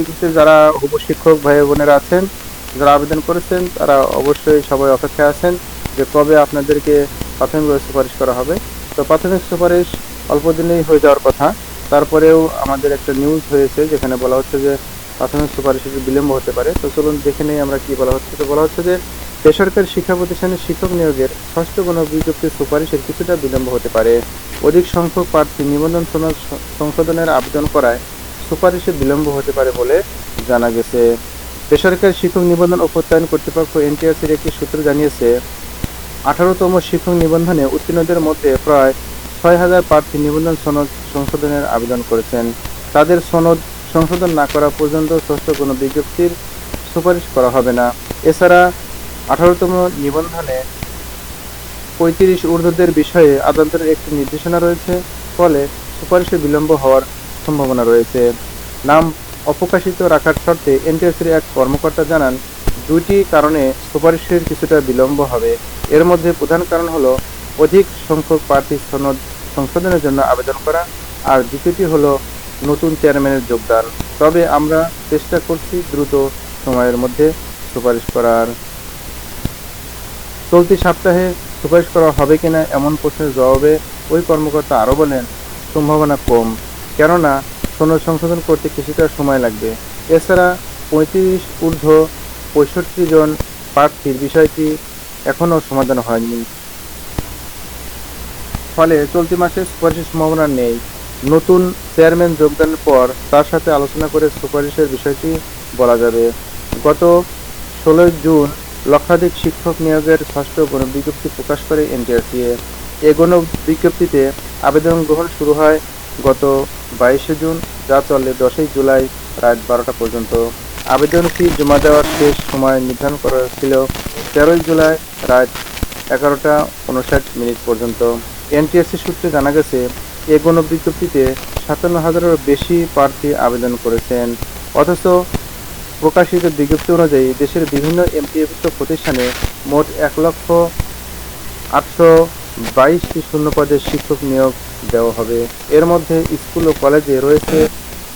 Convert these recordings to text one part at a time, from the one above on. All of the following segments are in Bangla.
বিজ্ঞপ্তিতে যারা উপ শিক্ষক ভাই বোনেরা আছেন, যারা আবেদন করেছেন, তারা অবশ্যই সবাই অপেক্ষায় আছেন যে কবে আপনাদেরকে প্রাথমিকভাবে সুপারিশ করা হবে। তো প্রাথমিক সুপারিশ অল্প দিনেই হয়ে যাওয়ার কথা। তারপরেও আমাদের একটা নিউজ হয়েছে যেখানে বলা হচ্ছে যে প্রাথমিক সুপারিশ একটু বিলম্ব হতে পারে। তো চলুন দেখে নেই আমরা কি বলা হচ্ছে। তো বলা হচ্ছে যে বেসরকারি শিক্ষা প্রতিষ্ঠানে শিক্ষক নিয়োগের ষষ্ঠ কোনো বিজ্ঞপ্তির সুপারিশের কিছুটা বিলম্ব হতে পারে। অধিক সংখ্যক প্রার্থী নিবন্ধন সংশোধনের আবেদন করায় সুপারিশে বিলম্ব হতে পারে বলে জানা গেছে। বেসরকারি শিক্ষক নিবন্ধন ও প্রত্যয়ন কর্তৃপক্ষ এনটিআরসির একটি সূত্র জানিয়েছে, আঠারোতম শিক্ষক নিবন্ধনে উত্তীর্ণদের মধ্যে প্রায় ছয় হাজার প্রার্থী নিবন্ধন সনদ সংশোধনের আবেদন করেছেন। তাদের সনদ সংশোধন না করা পর্যন্ত ষষ্ঠ কোনো বিজ্ঞপ্তির সুপারিশ করা হবে না। এছাড়া আঠারোতম নিবন্ধনে পঁয়ত্রিশ ঊর্ধ্বদের বিষয়ে আদালতের একটি নির্দেশনা রয়েছে, ফলে সুপারিশে বিলম্ব হওয়ার সম্ভাবনা রয়েছে। নাম অপ্রকাশিত রাখার শর্তে এনটিএসির এক কর্মকর্তা জানান, দুইটি কারণে সুপারিশের কিছুটা বিলম্ব হবে। এর মধ্যে প্রধান কারণ হলো অধিক সংখ্যক প্রার্থী সনদ সংশোধনের জন্য আবেদন করা, আর দ্বিতীয়টি হলো নতুন চেয়ারম্যানের যোগদান। তবে আমরা চেষ্টা করছি দ্রুত সময়ের মধ্যে সুপারিশ করার। চলতি সপ্তাহে সুপারিশ করা হবে কিনা এমন প্রশ্নের জবাবে ওই কর্মকর্তা আরও বলেন, সম্ভাবনা কম। কেননা সনদ সংশোধন করতে কিছুটা সময় লাগবে। এছাড়া পঁয়ত্রিশ ঊর্ধ্ব পঁয়ষট্টি জন প্রার্থীর বিষয়টি এখনও সমাধান হয়নি। ফলে চলতি মাসে সুপারিশের সম্ভাবনা নেই। নতুন চেয়ারম্যান যোগদানের পর তার সাথে আলোচনা করে সুপারিশের বিষয়টি বলা যাবে। গত ষোলোই জুন লক্ষাধিক শিক্ষক নিয়োগের ষষ্ঠ গণ বিজ্ঞপ্তি প্রকাশ করে এনটিআরসিএ। এ গণ বিজ্ঞপ্তিতে আবেদন গ্রহণ শুরু হয় গত বাইশে জুন, যা চলে দশই জুলাই রাত বারোটা পর্যন্ত। আবেদন ফি জমা দেওয়ার শেষ সময় নির্ধারণ করা ছিল তেরোই জুলাই রাত এগারোটা উনষাট মিনিট পর্যন্ত। এনটিএসসি সূত্রে জানা গেছে, এ গণ বিজ্ঞপ্তিতে সাতান্ন হাজারেরও বেশি প্রার্থী আবেদন করেছেন। অথচ প্রকাশিত বিজ্ঞপ্তি অনুযায়ী দেশের বিভিন্ন এমপিএভুক্ত প্রতিষ্ঠানে মোট এক লক্ষ আটশো বাইশটি শূন্য পদের শিক্ষক নিয়োগ দেওয়া হবে। এর মধ্যে স্কুল ও কলেজে রয়েছে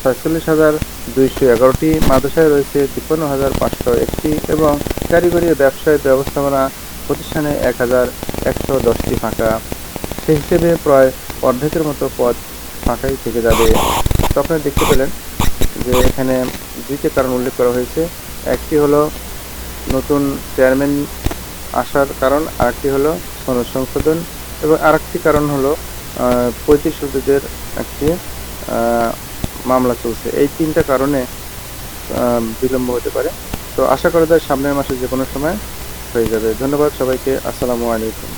ছয়চল্লিশ হাজার দুইশো এগারোটি, মাদ্রাসায় রয়েছে তিপ্পান্ন হাজার পাঁচশো একটি এবং কারিগরি ব্যবসায় ব্যবস্থাপনা প্রতিষ্ঠানে এক হাজার একশো দশটি ফাঁকা। সে হিসেবে প্রায় অর্ধেকের মতো পদ ফাঁকাই থেকে যাবে। তো আপনারা দেখতে পেলেন যে এখানে দুইটি কারণ উল্লেখ করা হয়েছে। একটি হলো নতুন চেয়ারম্যান আসার কারণ, আরেকটি হলো সংশোধন। এবং আরেকটি কারণ হলো পঁয়ত্রিশ সদস্যের একটি মামলা চলছে। এই তিনটা কারণে বিলম্ব হতে পারে। তো আশা করা যায় সামনের মাসে যে কোনো সময় হয়ে যাবে। ধন্যবাদ সবাইকে। আসসালামু আলাইকুম।